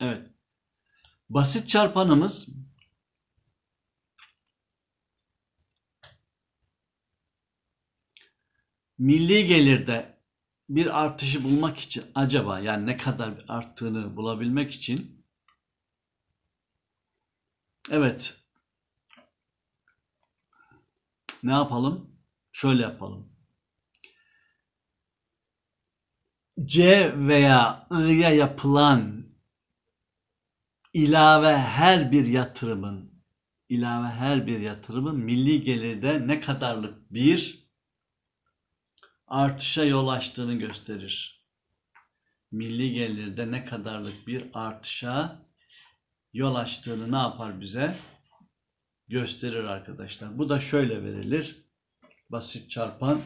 Evet. Basit çarpanımız milli gelirde bir artışı bulmak için acaba yani ne kadar arttığını bulabilmek için evet ne yapalım? Şöyle yapalım. C veya I'ya yapılan ilave her bir yatırımın ilave her bir yatırımın milli gelirde ne kadarlık bir artışa yol açtığını gösterir. Milli gelirde ne kadarlık bir artışa yol açtığını ne yapar bize? Gösterir arkadaşlar. Bu da şöyle verilir. Basit çarpan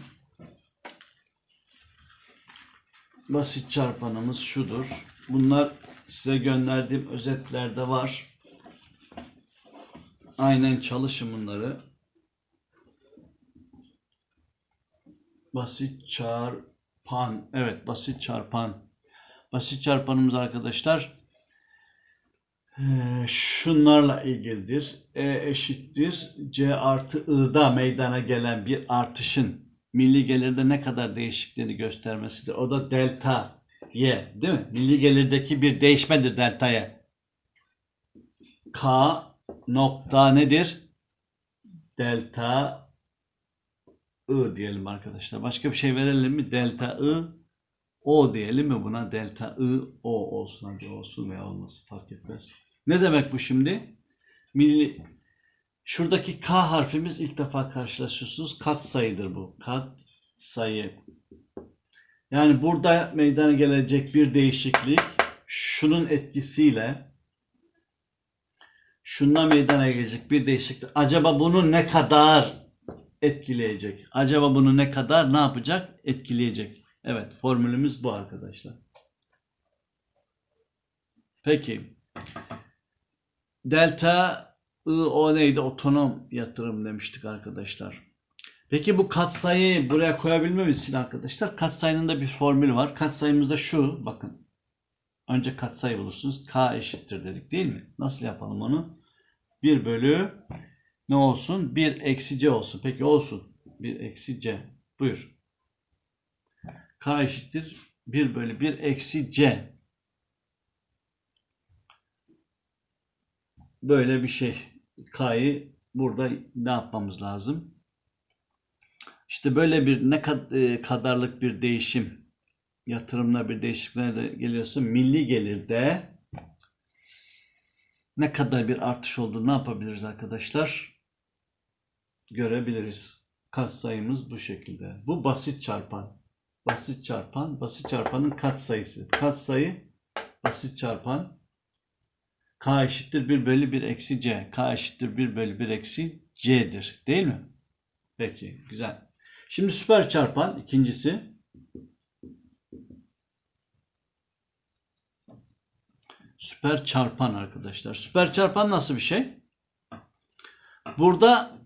basit çarpanımız şudur. Bunlar size gönderdiğim özetlerde var. Aynen çalışın bunları. Basit çarpan. Evet basit çarpan. Basit çarpanımız arkadaşlar eee, şunlarla ilgilidir. E eşittir. C artı I'da meydana gelen bir artışın milli gelirde ne kadar değişikliğini göstermesidir. O da delta Y değil mi? Milli gelirdeki bir değişmedir delta Y. K nokta nedir? Delta I diyelim arkadaşlar. Başka bir şey verelim mi? Delta I O diyelim mi buna? Delta I O olsun. Hadi olsun veya olmasın fark etmez. Ne demek bu şimdi? Milli Şuradaki K harfimiz ilk defa karşılaşıyorsunuz. Kat sayıdır bu. Kat sayı. Yani burada meydana gelecek bir değişiklik şunun etkisiyle şundan meydana gelecek bir değişiklik. Acaba bunu ne kadar etkileyecek? Acaba bunu ne kadar ne yapacak? Etkileyecek. Evet formülümüz bu arkadaşlar. Peki. Delta I o neydi? Otonom yatırım demiştik arkadaşlar. Peki bu katsayıyı buraya koyabilmemiz için arkadaşlar katsayının da bir formülü var. Katsayımız da şu. Bakın. Önce katsayı bulursunuz. K eşittir dedik değil mi? Nasıl yapalım onu? 1 bölü ne olsun? 1 eksi C olsun. Peki olsun. 1 eksi C. Buyur. K eşittir 1 bölü 1 eksi C. Böyle bir şey. K'yı burada ne yapmamız lazım? İşte böyle bir ne e, kadarlık bir değişim yatırımla bir değişikliğe de geliyorsa milli gelirde ne kadar bir artış olduğunu ne yapabiliriz arkadaşlar? Görebiliriz. Katsayımız bu şekilde. Bu basit çarpan. Basit çarpan, basit çarpanın katsayısı. Katsayı basit çarpan K eşittir 1 bölü 1 eksi C. K eşittir 1 bölü 1 eksi C'dir. Değil mi? Peki. Güzel. Şimdi süper çarpan ikincisi. Süper çarpan arkadaşlar. Süper çarpan nasıl bir şey? Burada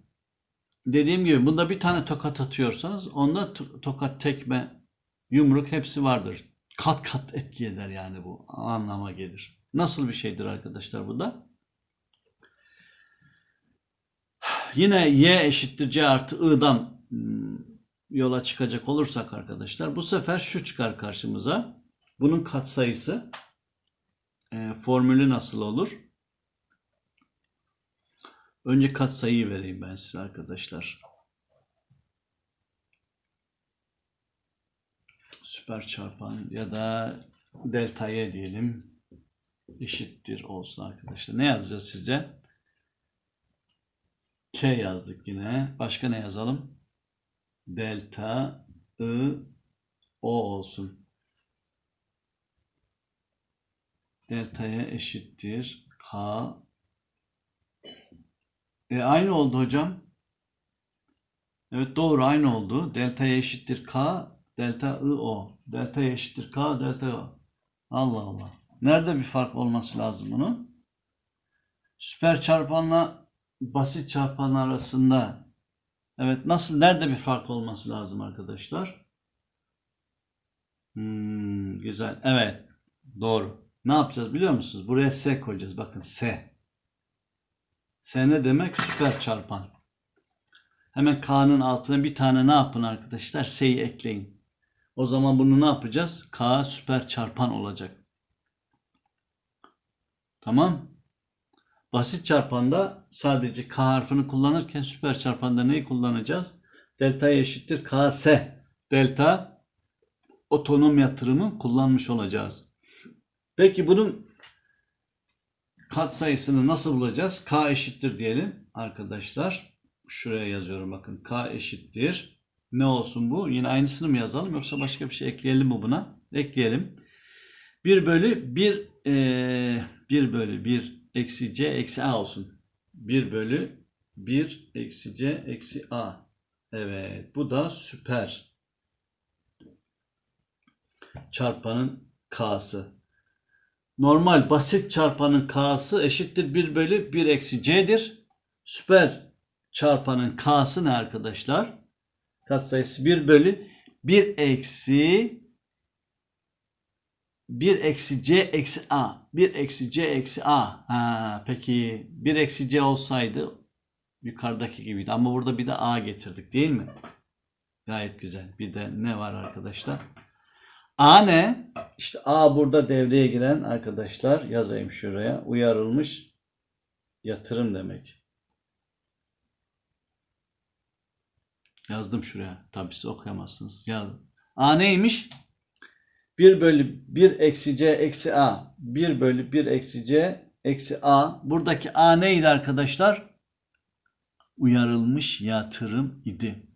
dediğim gibi bunda bir tane tokat atıyorsanız onda to- tokat, tekme, yumruk hepsi vardır. Kat kat etki eder yani bu anlama gelir. Nasıl bir şeydir arkadaşlar bu da? Yine y eşittir c artı i'dan hmm, yola çıkacak olursak arkadaşlar bu sefer şu çıkar karşımıza. Bunun katsayısı e, formülü nasıl olur? Önce katsayıyı vereyim ben size arkadaşlar. Süper çarpan ya da delta diyelim eşittir olsun arkadaşlar. Ne yazacağız sizce? K yazdık yine. Başka ne yazalım? Delta I O olsun. Delta'ya eşittir K. E aynı oldu hocam. Evet doğru aynı oldu. Delta'ya eşittir K. Delta I O. Delta'ya eşittir K. Delta O. Allah Allah. Nerede bir fark olması lazım bunun? Süper çarpanla basit çarpan arasında evet nasıl nerede bir fark olması lazım arkadaşlar? Hmm, güzel. Evet. Doğru. ne yapacağız biliyor musunuz? Buraya S koyacağız. Bakın S. S ne demek? Süper çarpan. Hemen K'nın altına bir tane ne yapın arkadaşlar? S'yi ekleyin. O zaman bunu ne yapacağız? K süper çarpan olacak. Tamam. Basit çarpanda sadece K harfini kullanırken süper çarpanda neyi kullanacağız? Delta eşittir KS. Delta otonom yatırımı kullanmış olacağız. Peki bunun katsayısını nasıl bulacağız? K eşittir diyelim arkadaşlar. Şuraya yazıyorum bakın. K eşittir. Ne olsun bu? Yine aynısını mı yazalım yoksa başka bir şey ekleyelim mi buna? Ekleyelim. 1 bölü 1 eee 1 bölü 1 eksi c eksi a olsun. 1 bölü 1 eksi c eksi a. Evet bu da süper. Çarpanın k'sı. Normal basit çarpanın k'sı eşittir 1 bölü 1 eksi c'dir. Süper çarpanın k'sı ne arkadaşlar? Katsayısı 1 bölü 1 eksi 1 eksi c eksi a. 1 eksi c eksi a. Ha, peki 1 eksi c olsaydı yukarıdaki gibiydi. Ama burada bir de a getirdik değil mi? Gayet güzel. Bir de ne var arkadaşlar? A ne? İşte A burada devreye giren arkadaşlar yazayım şuraya. Uyarılmış yatırım demek. Yazdım şuraya. Tabii siz okuyamazsınız. Yazdım. A neymiş? 1 bölü 1 eksi c eksi a. 1 bölü 1 eksi c eksi a. Buradaki a neydi arkadaşlar? Uyarılmış yatırım idi.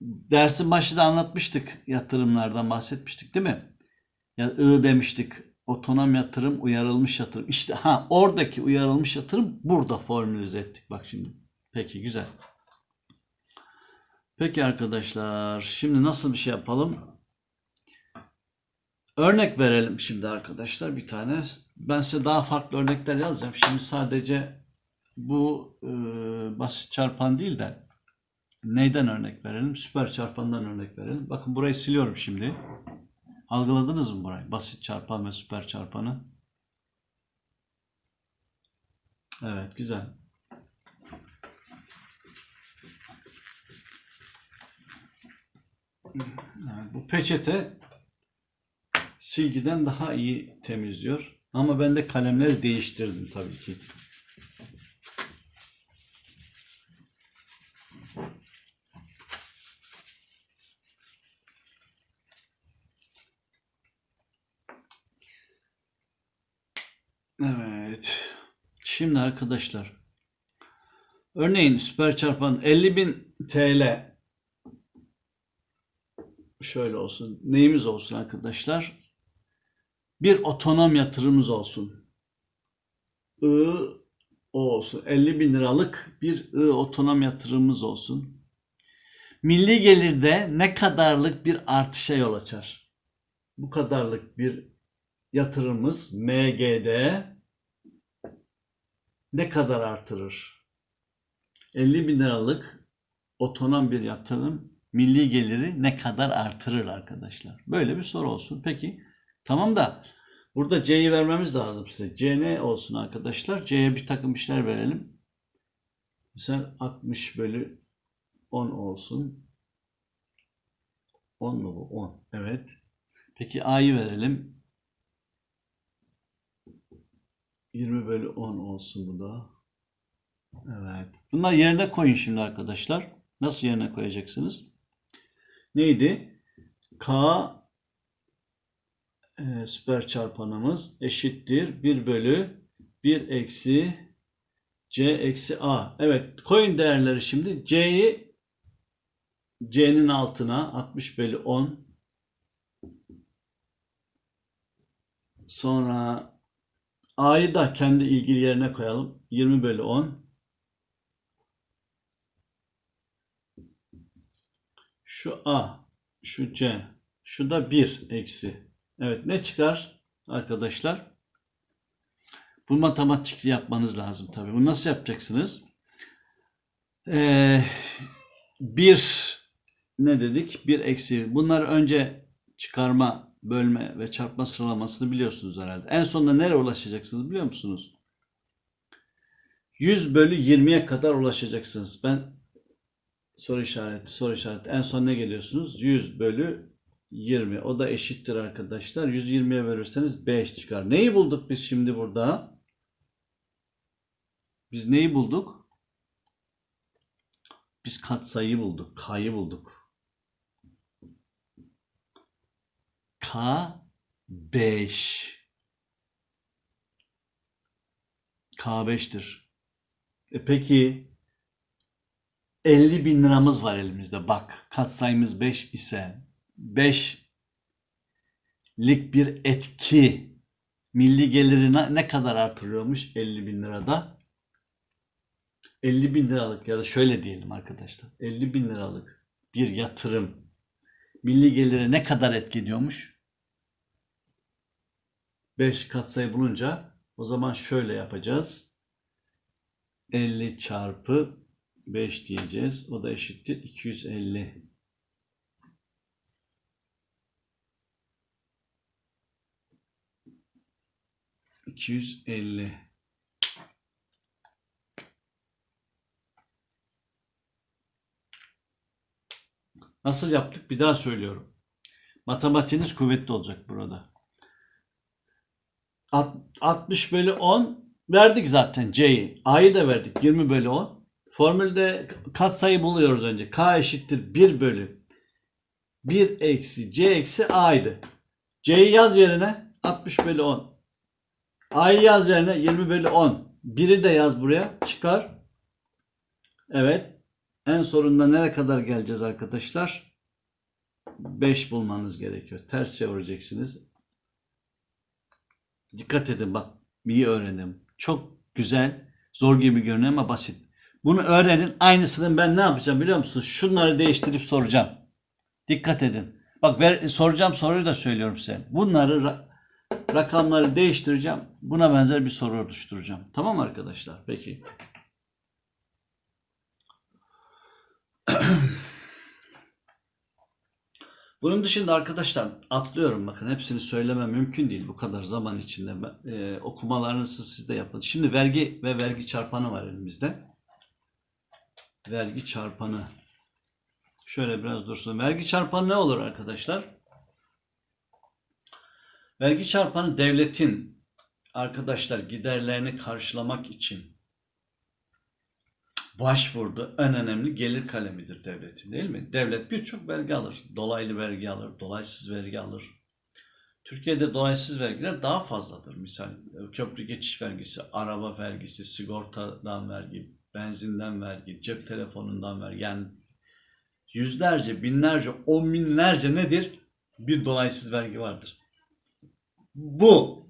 Dersin başında anlatmıştık. Yatırımlardan bahsetmiştik değil mi? Ya I demiştik. Otonom yatırım, uyarılmış yatırım. İşte ha oradaki uyarılmış yatırım burada formülize ettik. Bak şimdi. Peki güzel. Peki arkadaşlar. Şimdi nasıl bir şey yapalım? Örnek verelim şimdi arkadaşlar bir tane. Ben size daha farklı örnekler yazacağım. Şimdi sadece bu e, basit çarpan değil de neyden örnek verelim? Süper çarpandan örnek verelim. Bakın burayı siliyorum şimdi. Algıladınız mı burayı? Basit çarpan ve süper çarpanı. Evet güzel. Evet, bu peçete silgiden daha iyi temizliyor. Ama ben de kalemleri değiştirdim tabii ki. Evet. Şimdi arkadaşlar. Örneğin süper çarpan 50.000 TL şöyle olsun. Neyimiz olsun arkadaşlar? Bir otonom yatırımımız olsun. I o olsun. 50 bin liralık bir I otonom yatırımımız olsun. Milli gelirde ne kadarlık bir artışa yol açar? Bu kadarlık bir yatırımımız MGD ne kadar artırır? 50 bin liralık otonom bir yatırım milli geliri ne kadar artırır arkadaşlar? Böyle bir soru olsun. Peki tamam da burada C'yi vermemiz lazım size. C ne olsun arkadaşlar? C'ye bir takım işler verelim. Mesela 60 bölü 10 olsun. 10 mu bu? 10. Evet. Peki A'yı verelim. 20 bölü 10 olsun bu da. Evet. Bunlar yerine koyun şimdi arkadaşlar. Nasıl yerine koyacaksınız? Neydi? K e, süper çarpanımız eşittir 1 bölü 1 eksi C eksi A. Evet koyun değerleri şimdi. C'yi C'nin altına 60 bölü 10 sonra A'yı da kendi ilgili yerine koyalım. 20 bölü 10 Şu A, şu C, şu da 1 eksi. Evet ne çıkar arkadaşlar? Bu matematik yapmanız lazım tabii. Bunu nasıl yapacaksınız? Ee, 1 ne dedik? 1 eksi. Bunları önce çıkarma bölme ve çarpma sıralamasını biliyorsunuz herhalde. En sonunda nereye ulaşacaksınız biliyor musunuz? 100 bölü 20'ye kadar ulaşacaksınız. Ben soru işareti, soru işareti. En son ne geliyorsunuz? 100 bölü 20. O da eşittir arkadaşlar. 120'ye bölürseniz 5 çıkar. Neyi bulduk biz şimdi burada? Biz neyi bulduk? Biz katsayıyı bulduk. K'yı bulduk. K 5. K 5'tir. E peki 50 bin liramız var elimizde. Bak katsayımız 5 ise 5 lik bir etki milli geliri ne- kadar artırıyormuş 50 bin lirada? 50 bin liralık ya da şöyle diyelim arkadaşlar. 50 bin liralık bir yatırım milli geliri ne kadar etki ediyormuş? 5 katsayı bulunca o zaman şöyle yapacağız. 50 çarpı 5 diyeceğiz. O da eşittir 250. İki yüz elli. Nasıl yaptık? Bir daha söylüyorum. Matematiğiniz kuvvetli olacak burada. Alt- 60 bölü 10 verdik zaten C'yi. A'yı da verdik 20 bölü 10. Formülde katsayı buluyoruz önce. K eşittir 1 bölü 1 eksi C eksi A'ydı. C'yi yaz yerine 60 bölü 10. A'yı yaz yerine 20 bölü 10. 1'i de yaz buraya. Çıkar. Evet. En sonunda nereye kadar geleceğiz arkadaşlar? 5 bulmanız gerekiyor. Ters çevireceksiniz. Dikkat edin bak. iyi öğrenin. Çok güzel. Zor gibi görünüyor ama basit. Bunu öğrenin. Aynısını ben ne yapacağım biliyor musunuz? Şunları değiştirip soracağım. Dikkat edin. Bak ver, soracağım soruyu da söylüyorum size. Bunları rakamları değiştireceğim. Buna benzer bir soru oluşturacağım. Tamam arkadaşlar? Peki. Bunun dışında arkadaşlar atlıyorum bakın hepsini söylemem mümkün değil bu kadar zaman içinde. E, okumalarınızı siz de yapın. Şimdi vergi ve vergi çarpanı var elimizde. Vergi çarpanı. Şöyle biraz dursun. Vergi çarpanı ne olur arkadaşlar? Vergi çarpanı devletin arkadaşlar giderlerini karşılamak için başvurduğu en önemli gelir kalemidir devletin değil mi? Devlet birçok vergi alır. Dolaylı vergi alır, dolaysız vergi alır. Türkiye'de dolaysız vergiler daha fazladır. Misal köprü geçiş vergisi, araba vergisi, sigortadan vergi, benzinden vergi, cep telefonundan vergi. Yani yüzlerce, binlerce, on binlerce nedir? Bir dolaysız vergi vardır. Bu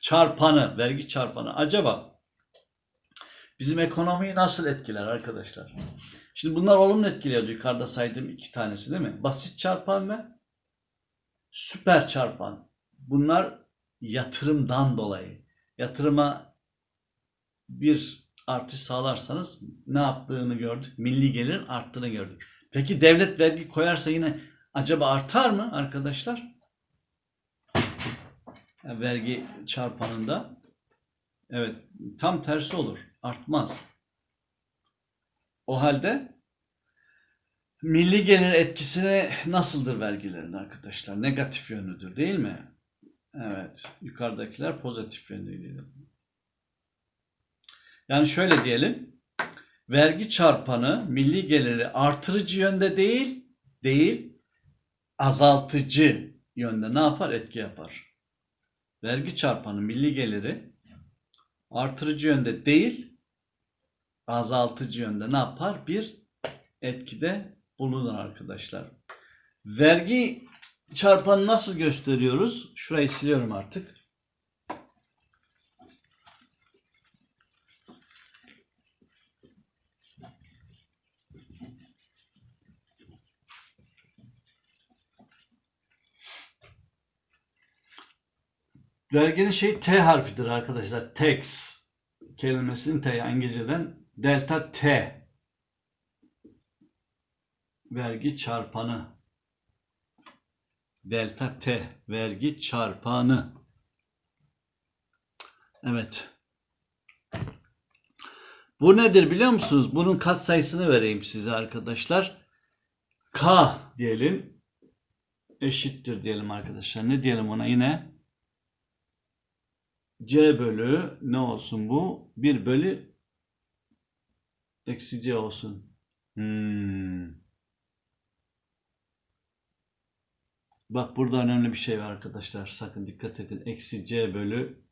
çarpanı, vergi çarpanı acaba bizim ekonomiyi nasıl etkiler arkadaşlar? Şimdi bunlar olumlu etkiliyor yukarıda saydığım iki tanesi değil mi? Basit çarpan ve süper çarpan. Bunlar yatırımdan dolayı. Yatırıma bir artış sağlarsanız ne yaptığını gördük. Milli gelirin arttığını gördük. Peki devlet vergi koyarsa yine acaba artar mı arkadaşlar? Yani vergi çarpanında. Evet, tam tersi olur. Artmaz. O halde milli gelir etkisine nasıldır vergilerin arkadaşlar? Negatif yönlüdür değil mi? Evet, yukarıdakiler pozitif yönlüydü. Yani şöyle diyelim. Vergi çarpanı milli geliri artırıcı yönde değil, değil, azaltıcı yönde ne yapar? Etki yapar. Vergi çarpanı milli geliri artırıcı yönde değil, azaltıcı yönde ne yapar? Bir etkide bulunur arkadaşlar. Vergi çarpanı nasıl gösteriyoruz? Şurayı siliyorum artık. Verginin şey T harfidir arkadaşlar. Tax kelimesinin T İngilizceden delta T vergi çarpanı delta T vergi çarpanı. Evet. Bu nedir biliyor musunuz? Bunun katsayısını vereyim size arkadaşlar. K diyelim eşittir diyelim arkadaşlar. Ne diyelim ona yine? C bölü ne olsun bu? 1 bölü eksi C olsun. Hmm. Bak burada önemli bir şey var arkadaşlar. Sakın dikkat edin. Eksi C bölü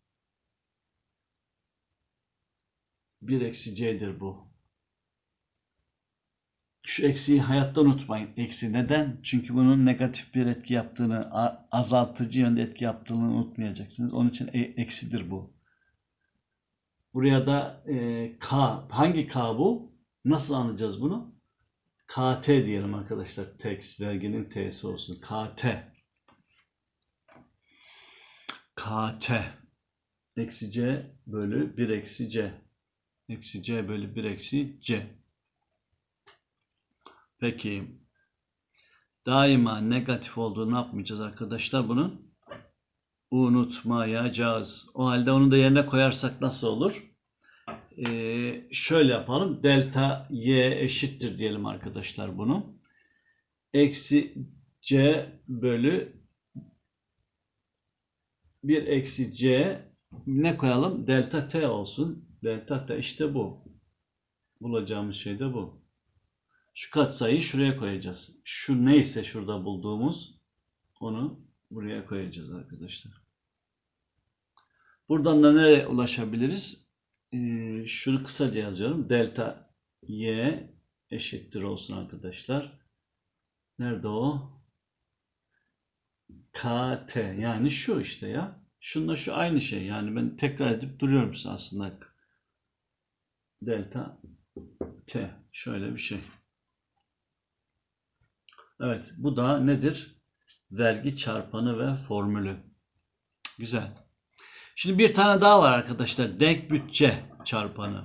1 eksi C'dir bu. Şu eksiyi hayatta unutmayın. Eksi neden? Çünkü bunun negatif bir etki yaptığını, azaltıcı yönde etki yaptığını unutmayacaksınız. Onun için e- eksidir bu. Buraya da e, K, hangi K bu? Nasıl anlayacağız bunu? KT diyelim arkadaşlar. Tax verginin T'si olsun. KT. KT. Eksi C bölü 1 eksi C. Eksi C bölü 1 eksi C. Peki. Daima negatif olduğunu yapmayacağız arkadaşlar bunun? Unutmayacağız. O halde onu da yerine koyarsak nasıl olur? Ee, şöyle yapalım. Delta y eşittir diyelim arkadaşlar bunu. Eksi c bölü 1 eksi c ne koyalım? Delta t olsun. Delta t işte bu. Bulacağımız şey de bu. Şu katsayıyı şuraya koyacağız. Şu neyse şurada bulduğumuz onu buraya koyacağız arkadaşlar. Buradan da nereye ulaşabiliriz? Ee, şunu kısaca yazıyorum. Delta y eşittir olsun arkadaşlar. Nerede o? KT yani şu işte ya. Şununla şu aynı şey. Yani ben tekrar edip duruyorum size aslında. Delta T. Şöyle bir şey. Evet, bu da nedir? Vergi çarpanı ve formülü. Güzel. Şimdi bir tane daha var arkadaşlar. Denk bütçe çarpanı.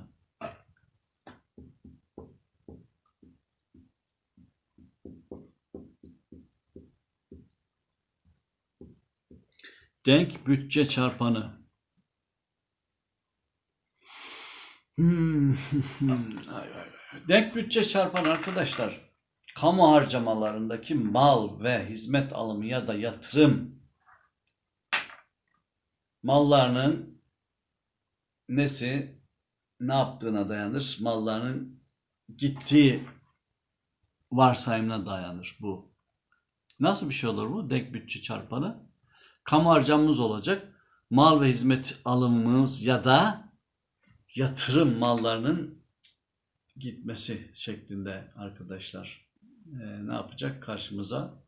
Denk bütçe çarpanı. Hmm. Denk bütçe çarpanı arkadaşlar kamu harcamalarındaki mal ve hizmet alımı ya da yatırım mallarının nesi ne yaptığına dayanır. Mallarının gittiği varsayımına dayanır bu. Nasıl bir şey olur bu? Denk bütçe çarpanı. Kamu harcamamız olacak. Mal ve hizmet alımımız ya da yatırım mallarının gitmesi şeklinde arkadaşlar. Ee, ne yapacak? Karşımıza